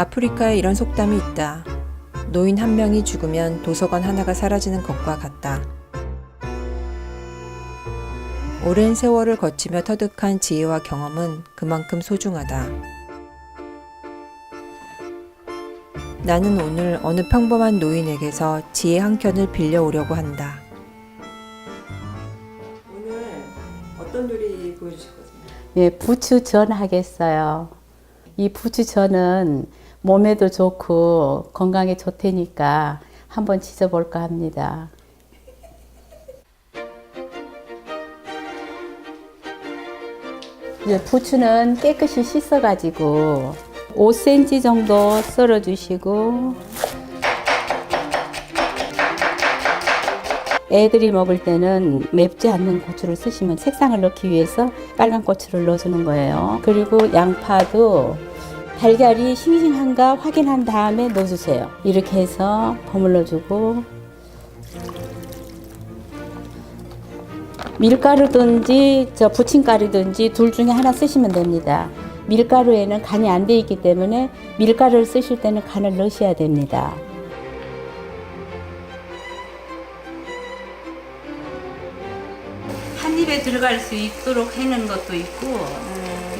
아프리카에 이런 속담이 있다. 노인 한 명이 죽으면 도서관 하나가 사라지는 것과 같다. 오랜 세월을 거치며 터득한 지혜와 경험은 그만큼 소중하다. 나는 오늘 어느 평범한 노인에게서 지혜 한 켠을 빌려오려고 한다. 오늘 어떤 요리 보여주실 거죠? 예, 부추전 하겠어요. 이 부추전은 몸에도 좋고 건강에 좋다니까 한번 지져볼까 합니다. 부추는 깨끗이 씻어가지고 5cm 정도 썰어주시고 애들이 먹을 때는 맵지 않는 고추를 쓰시면 색상을 넣기 위해서 빨간 고추를 넣어주는 거예요. 그리고 양파도 달걀이 싱싱한가 확인한 다음에 넣어주세요. 이렇게 해서 버물러주고 밀가루든지 저 부침가루든지 둘 중에 하나 쓰시면 됩니다. 밀가루에는 간이 안 돼 있기 때문에 밀가루를 쓰실 때는 간을 넣으셔야 됩니다. 한 입에 들어갈 수 있도록 해놓은 것도 있고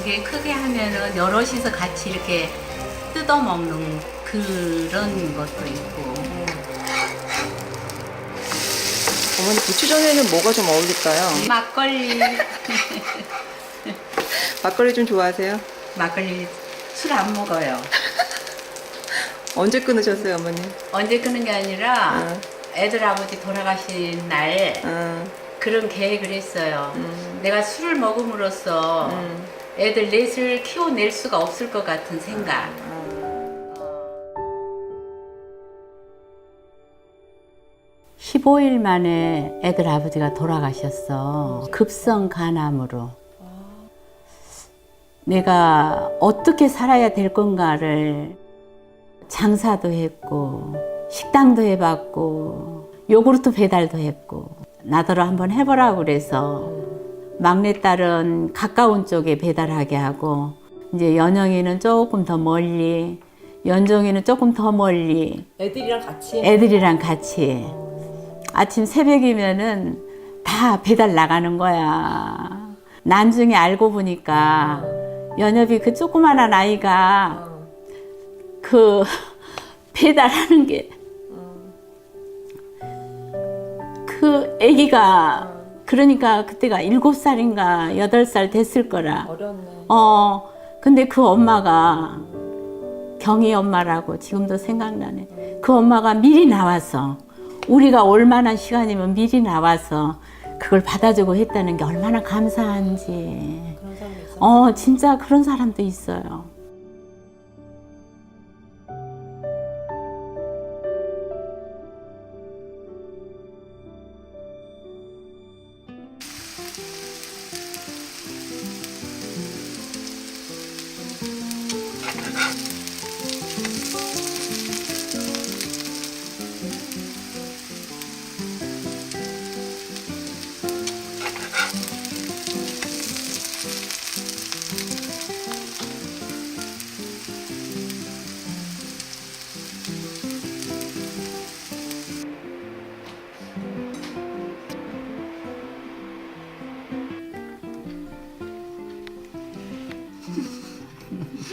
이게 크게 하면은 여럿이서 같이 이렇게 뜯어 먹는 그런 것도 있고 어머니 부추전에는 뭐가 좀 어울릴까요? 막걸리 막걸리 좀 좋아하세요? 막걸리 술 안 먹어요. 언제 끊으셨어요, 어머니? 언제 끊은 게 아니라 응. 애들 아버지 돌아가신 날 응, 그런 계획을 했어요. 음. 내가 술을 먹음으로써 음. 애들 넷을 키워낼 수가 없을 것 같은 생각. 음. 15일 만에 애들 아버지가 돌아가셨어. 급성 간암으로. 내가 어떻게 살아야 될 건가를 장사도 했고, 식당도 해봤고, 요구르트 배달도 했고, 나더러 한번 해보라고 그래서 막내딸은 가까운 쪽에 배달하게 하고, 이제 연영이는 조금 더 멀리, 연정이는 조금 더 멀리, 애들이랑 같이? 애들이랑 같이 아침 새벽이면은 다 배달 나가는 거야. 나중에 알고 보니까 연엽이 그 조그만한 아이가 그 배달하는 게그 아기가 그러니까 그때가 일곱 살인가 여덟 살 됐을 거라. 어렸네. 어, 근데 그 엄마가 경희 엄마라고 지금도 생각나네. 그 엄마가 미리 나와서 우리가 올 만한 시간이면 미리 나와서 그걸 받아주고 했다는 게 얼마나 감사한지. 그런 사람이 있어. 어, 진짜 그런 사람도 있어요.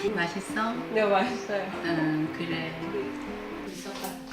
음, 맛있어? 네, 맛있어요. 응, 그래. 네. 있어봐.